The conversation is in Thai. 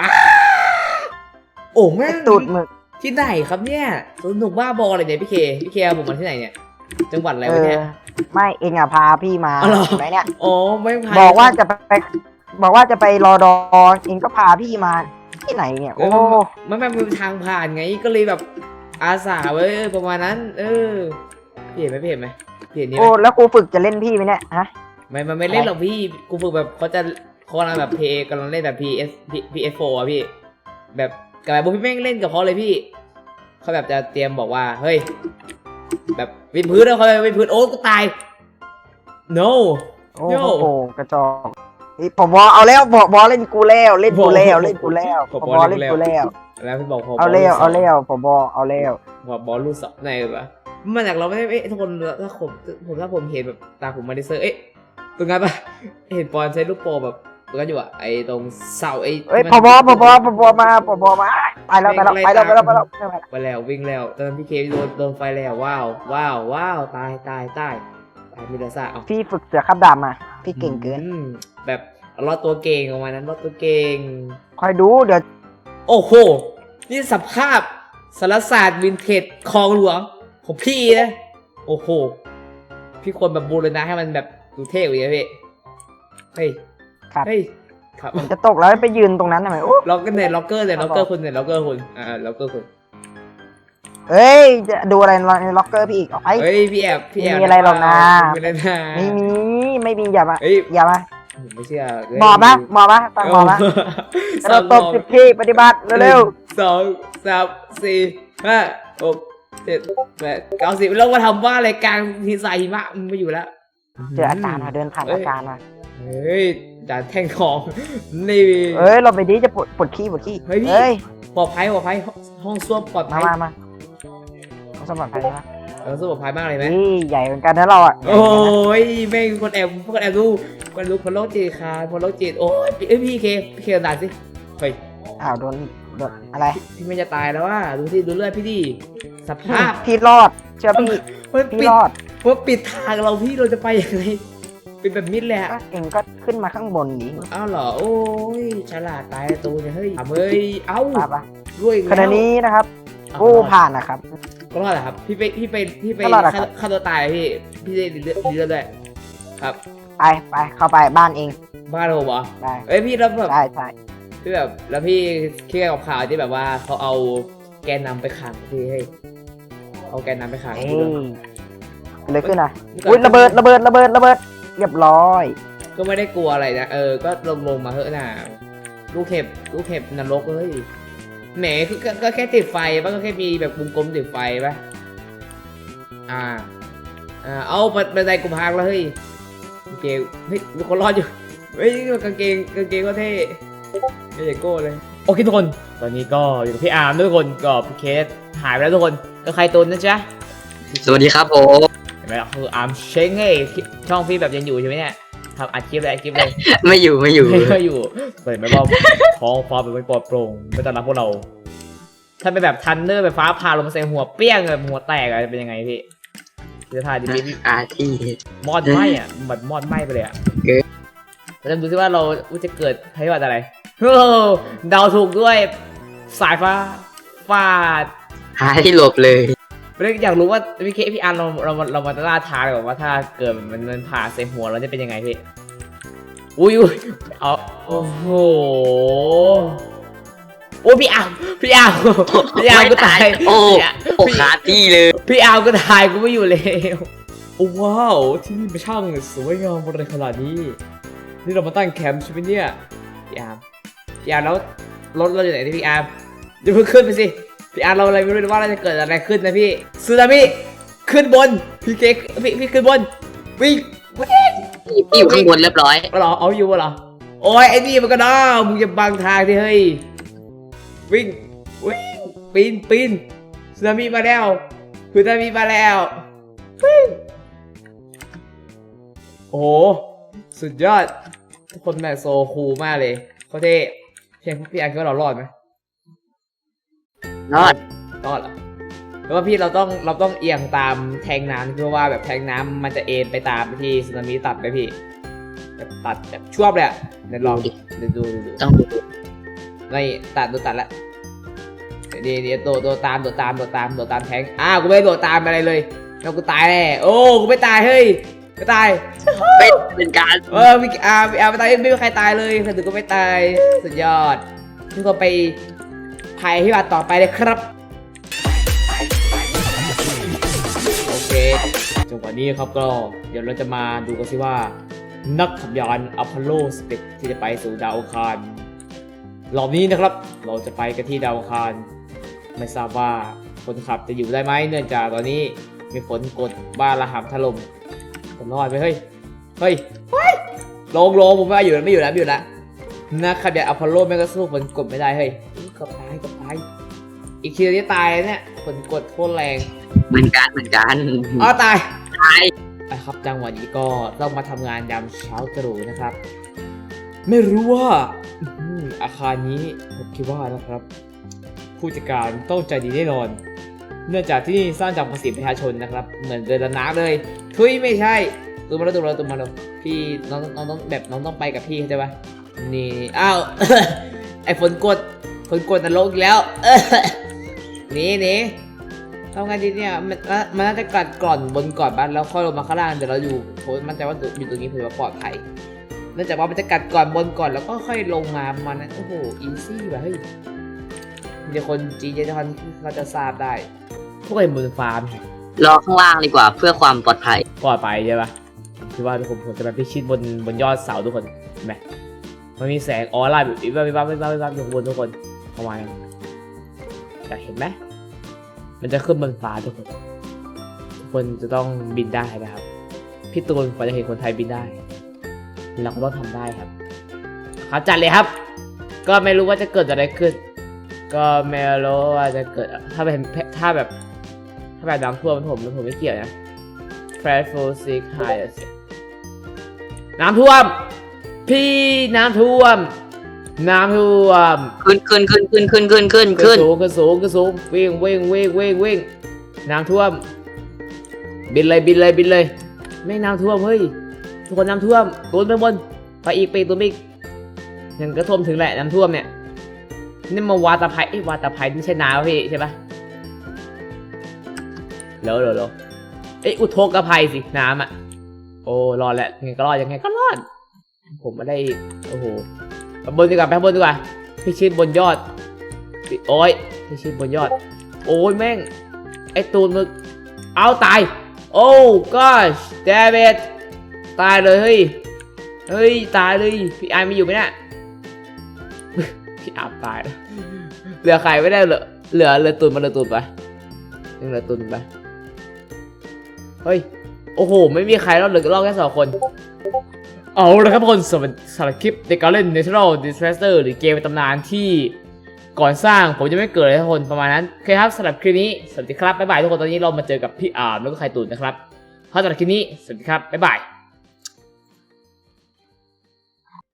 อ้าโอ้แม่งตูดหมึกที่ไหนครับเนี่ยสนุกบ้าบออะไรเนี่ยพี่เคพี่เคเอาผมมาที่ไหนเนี่ยจังหวัดอะไรเอวะอเนี่ยไม่เองอะพาพี่มาอ๋อเหรอเห็นไหมเนี่ยอ๋อไม่พาบอกว่าจะไปบอกว่าจะไปรอดอเองก็พาพี่มาที่ไหนเนี่ยเอโอ้อมันมันเป็นทางผ่านไงก็เลยแบบอาสาเว้ยประมาณนั้น เออพี่เห็นไหมพี่เห็นไหมพี่เห็นนี่ไหโอ้มแล้วกูฝึกจะเล่นพี่ไหมเนี่ยฮะ ไม่มันไม่เล่นหรอกพี่ กูฝึกแบบเขาจะเขากำลังแบบเพย์กำลังเล่นแบบ PS PS4 อะพี่ แบบกับแบบพี่แม่งเล่นกับเขาเลยพี่ เขาแบบจะเตรียมบอกว่า เฮ้ย แบบวินพื้นแล้วเขาวินพื้นโอ้กูตาย no โอ้โย่โหกระจอกนี่ผมบอเอาแล้วบอกบอเล่นกูแล้ว เล่นกูแล้วเล่นกูแล้วผผมมบบออเล่เล่นนกูกูแล้แล้ววแล้วพี่บอกพอเอาแล้วบเอาลูกสงแล้วผมบอเอาแล้วพอบอลลูกสองในแบบว่ามันจากเราไม่ได้เอ๊ะทุกคนถ้าผมผมถ้าผมเห็นแบบตาผมมาดิเซอร์เอ๊ะ ตรงนั้นปะเห็นปอนใช้ลูกโปรแบบตรงนั้นอยู่อะไอตรงเสาไอเอ้ยที่พมันบพบพบมาพบมาไปแล้วไปแล้วไปแล้วไปแล้วไปแล้วไปแล้วไปแล้ววิ่งแล้วตอนนั้นพี่เคโดนโดนไฟแล้วว้าวว้าวว้าวตายตายตายตายมิลาซ่าเอาพี่ฝึกเสือขับดาบมา พี่เก่งเกิน อืมแบบรอดตัวเก่งออกมานั้นรอดตัวเก่ง คอยดูเดี๋ยวโอ้โห นี่สภาพสารศาสตร์วินเทจคลองหลวงของพี่นะ โอ้โห พี่ควรแบบบูรณะให้มันแบบ ดูเท่กว่านี้นะพี่เฮ้ยครับ เฮ้ยครับผมจะตกแล้วไปยืนตรงนั้นทำไมโอ้ล็อกเกอร์เนี่ยล็อกเกอร์เนี่ยล็อกเกอร์คุณเนี่ยล็อกเกอร์คุณอ่าล็อกเกอร์คุณเอ้ย จะดูอะไรในล็อกเกอร์พี่อีกเอาไป เฮ้ยพี่แอบพี่แอบไม่มีอะไรหรอกนะ ไม่มีอะไรนะไม่มีไม่มีอย่ามาเฮ้ยอย่ามาผมไม่เชื่อเฮ้ยหมอบนะหมอบนะตั้งหมอบนะสเราองตบสิบทีปฏิบัติเร็วสองสามสี่ห้าหกเจ็ดแปดเก้าสิบแล้วมาทำว่าอะไรกลางทีสายหิมะมันไม่อยู่แล้วๆ เจออาจารย์มาเดินผ่านอาจารย์มาเฮ้ยด่านแท่งทองนี่เอ้ยเราไปดีจะปวดปวดขี้ปวดขี้เฮ้ยพี่เอ้ยปลอดภัยปลอดภัยห้องส้วมปลอดมาภัยมามาต้องสมัครใครนะเออส้วมปลอดภัยมากเลยไหมนี่ใหญ่เหมือนกันนะเราอะโอ้ยแม่งคนแอบคนแอบดูคนรู้คนโรคจิตค่ะคนโรคจิตโอ้ยเอ้ยพี่เคพี่เคด่านสิเฮ้ยอ้าวโดนโดนอะไรพี่ไม่จะตายแล้วว่าดูที่ดูเลือดพี่ดิสภาพพี่รอดเชื่อพี่มันพี่ปิดรอด ว่าปิดทางเราพี่เราจะไปยังไงเป็นแบบมิดเลยอะก็เองก็ขึ้นมาข้างบนนี้อ้าวเหรอ โอ้ยฉลาดตายตัวเนี่ยเฮ้ยอะเฮ้ยเอ้าป่ะปะด้วยอีกขณะนี้นะครับอ้าวผู้ผ่านนะครับก็รอดเหรอครับ พี่ไปพี่ไปพี่ไปก็รอดอะครับฆ่าฆ่าตัวตายพี่พี่ได้เลือดเลือดด้วยครับไปไปเข้าไปบ้านเอง บ้านผมเหรอได้เอ้ยพี่แล้วแบบใช่ใช่พี่แบบแล้วพี่เครียดกับข่าวที่แบบว่าเขาเอาแกนนำไปขังพี่เฮ้ยเอาแกนนำไปขัง เอ้พี่ด้วยยเกิดอะไรขึ้นอะนี่ก็อุ้ยระเบิดระเบิดระเบิดระเบิดเรียบร้อย ก็ไม่ได้กลัวอะไรนะเออก็ลงลงมาเถอะนะลูกเห็บลูกเห็บนรกเลยแหมคือก็ก็แค่ติดไฟป่ะก็แค่มีแบบวงกลมติดไฟป่ะอ่าอ่าเอาบันบันไดกูพังแล้วเฮ้ยกางเกงเฮ้ยมีคนรอดอยู่เฮ้ยกางเกงกางเกงก็เท่ไม่ใช่โก้เลยโอเคทุกคน ตอนนี้ก็อยู่กับพี่อาร์มด้วยทุกคนก็พี่เคสหายไปแล้วทุกคนก็ใครตุนนะจ๊ะสวัสดีครับผมเห็นไหมล่ะคืออาร์มเช้งเฮ้ยช่องพี่แบบยังอยู่ใช่ไหมเนี่ยทำอัดคลิปเลยอัดคลิปเลยไม่อยู่ไม่อยู่ไม่อยู่เปิดไหมว่าท้องฟ้าเป็นไม่ปลอดโปร่งไม่ต้อนรับพวกเรา ถ้าเป็นแบบทันเนอร์แบบฟ้าผ่าลงมาใส่หัวเปี้ยงแบบหัวแตกอะจะเป็นยังไงพี่จะถ่ายดิพี่อาที่มอดไหมอะแบบมอดไหมไปเลยอะเกิดเราจะดูซิว่าเราจะเกิดภัยพิบัติอะไรโอ้เดาถูกด้วยสายฟ้าฟาดหาที่หลบเลย ไม่ได้อยากรู้ว่าพี่เคพี่อันเราเราเรามาล่าท้าเลยว่าถ้าเกิดมันมันผ่าใส่หัวเราจะเป็นยังไงพี่อุ้ยอุ้ยเอาโอ้โหโอ้พี่อาวพี่อาวพี่อาวก็ตายโอ้พี่อาโอ้ขาที่เลย พี่อาวก็ตายกูไม่อยู่แล้วโอ้ว้าวที่นี่เป็นช่างสวยงามอะไรขนาดนี้ นี่เรามาตั้งแคมป์ใช่ไหมเนี่ยพี่อาร์มพี่อาร์มแล้วรถเราอยู่ไหนที่พี่อาร์มอย่าเพิ่งขึ้นไปสิ พี่อาร์มเราอะไรไม่รู้ว่าเราจะเกิดอะไรขึ้นนะพี่สึนามิขึ้นบนพี่เก๊กพี่พี่ขึ้นบนวิ่งวิ่งพี่อยู่ข้างบนเรียบร้อยเหรอเอาอยู่เหรอโอ้ยไอ้นี่มันก็น่ามึงจะบังทางที่เฮ้ยวิ่งวิ่งปีนปีนสึนามิมาแล้วสึนามิมาแล้ววิ่งโอ้โหสุดยอดทุกคนแม่งโซคูลมากเลยเขาเท่เพียงพี่อาร์คิดว่าเรารอดไหม รอดรอดเหรอแล้วว่าพี่เราต้องเราต้องเอียงตามแทงน้ำเพราะว่าแบบแทงน้ำมันจะเอ็นไปตามที่สึนามิตัดไปพี่แบบตัดแบบชวบเลยอะเดี๋ยวลองดิเดี๋ยวดูดูดูต้องดูนี่ตัดดูตัดละเดี๋ยวเดี๋ยวโดดโดดตามโดดตามโดดตามโดดตามแทงอ้าวกูไม่โดดตามอะไรเลยแล้วกูตายแน่โอ้กูไม่ตายเฮ้ยไม่ตายเป็นเป็นการเออมีอาร์อาร์ไม่ตายไม่มีใครตายเลยแต่ถึงก็ไม่ตายสุดยอดทุกคนไป ภัยพิบัติต่อไปเลยครับ โอเคจังหวะนี้ครับก็เดี๋ยวเราจะมาดูกันสิว่า นักขับยานอพอลโล11ที่จะไปสู่ดาวอังคารรอบนี้นะครับ เราจะไปกันที่ดาวอังคารไม่ทราบว่าคนขับจะอยู่ได้ไหมเนื่องจากตอนนี้มีฝนกดบ้านระหำถล่มผมรอดไปเฮ้ยเฮ้ยเฮ้ยลงลงผมไม่อยู่แล้วไม่อยู่แล้วไม่อยู่แล้วนักขับยานอพอลโลแม่งก็สู้ฝนกดไม่ได้เฮ้ยเกับตายกับตายอีกทีนี้ตายแล้วเนี่ยฝนกดโคตรแรงเหมือนกันเหมือนกันอ๋อตายตายนะครับจังหวะนี้ก็ต้องมาทำงานยามเช้าตรู่นะครับ ไม่รู้ว่าอาคารนี้ผมคิดว่านะครับ ผู้จัดการต้องใจดีแน่นอน เนื่องจากที่นี่สร้างจากภาษีประชาชนนะครับ เหมือนเดินน้ำเลยทุยไม่ใช่ตัวมาแล้วตัวมาแล้วตัวมาแล้วพี่น้องน้องต้องแบบน้องต้องไปกับพี่เข้าใจปะนี่อ้าวไอฝนกด ฝนกดนรกอีกแล้วหนี่นี่ทำไงดีเนี่ยมันน่ามันน่าจะกัดก่อนบนก่อนบ้านแล้วค่อยลงมาข้างล่างเดี๋ยวเราอยู่โพสมันใจะว่าอยู่ตรงนี้เผื่อว่าปลอดภัยเนื่องจากว่ามันจะกัดก่อนบนก่อนแล้วก็ค่อยลงมาประมันนั้นโอ้โหอีซี่ว่ะเฮ้ยมีคนจีนเยอะทันเราจะทราบได้พวกไอ้มือฟาร์มรอข้างล่างดีกว่าเพื่อความปลอดภัยปลอดภัยใช่ปะคือว่าทุกคนผมจะไปพิชิตบนบนยอดเสาทุกคนเห็นไหมมันมีแสงออร่าแบบวิบวับวิบวับวิบวับวิบวับอยู่ข้างบนทุกคน ประมาณนั้นอยากเห็นไหมมันจะขึ้นบนฟ้าทุกคนทุกคนจะต้องบินได้นะครับพี่ตูนกว่าจะเห็นคนไทยบินได้เราก็ต้องทำได้ครับ ครับจัดเลยครับ ก็ไม่รู้ว่าจะเกิดอะไรขึ้น ก็ไม่รู้ว่าจะเกิดถ้าเป็นถ้าแบบถ้าแบบน้ำท่วมผมผมไม่เกี่ยวนะ f r e s h f u l sick high น้ำท่วม พี่น้ำท่วม น้ำท่วมขึ้นขึ้นขึ้นขึ้นขึ้นขึ้นขึ้นขึ้ขึ้นนสูงขึ้นสูงขึ้นสูงวิ่งวิ่งวิ่งวิ่งวิ่งน้ำท่วม บินเลยบินเลยบินเลย ไม่น้ำท่วมเฮ้ยทุกคนน้ำท่วมตูนไปบนไปอีกไปอีกตูนไปอีกยังกระท่วมถึงแหละน้ำท่วมเนี่ยนี่มาวาตาภัยเอ้ยวาตาภัยนี่ใช่น้ำวะพี่ใช่ปะเหลวเหลวเหลวเอ้ยอุทกภัยสิน้ำอะโอ้รอดแหละยังไงก็รอดยังไงก็รอด ผมไม่ได้โอ้โห ไปบนดีกว่าไปข้างบนดีกว่าพี่ชิดบนยอดโอ้ยพี่ชิดบนยอด โอ้ยแม่งไอตูนมึกเอาตาย โอ้ gosh damn it ตายเลยเฮ้ยเฮ้ยตายเลยพี่ไอไม่อยู่ไหมเนี่ยพี่อาบตาย เหลือใครไม่ได้เหลือเหลือเหลือตุนมาเหลือตุนไปยังเหลือตุนไปเฮ้ยโอ้โห ไม่มีใครรอดเหลือรอดแค่สองคน เอาละครับทุกคนสำหรับสำหรับคลิปในการเล่น Natural Disaster หรือเกมตำนานที่ก่อนสร้างผมจะไม่เกิดเลยทุกคนประมาณนั้นโอเคครับสำหรับคลิปนี้ สวัสดีครับ บ๊ายบายทุกคนตอนนี้เรามาเจอกับพี่อาร์มแล้วก็ไข่ตุ๋นนะครับเพราะสำหรับคลิปนี้ สวัสดีครับ บ๊ายบาย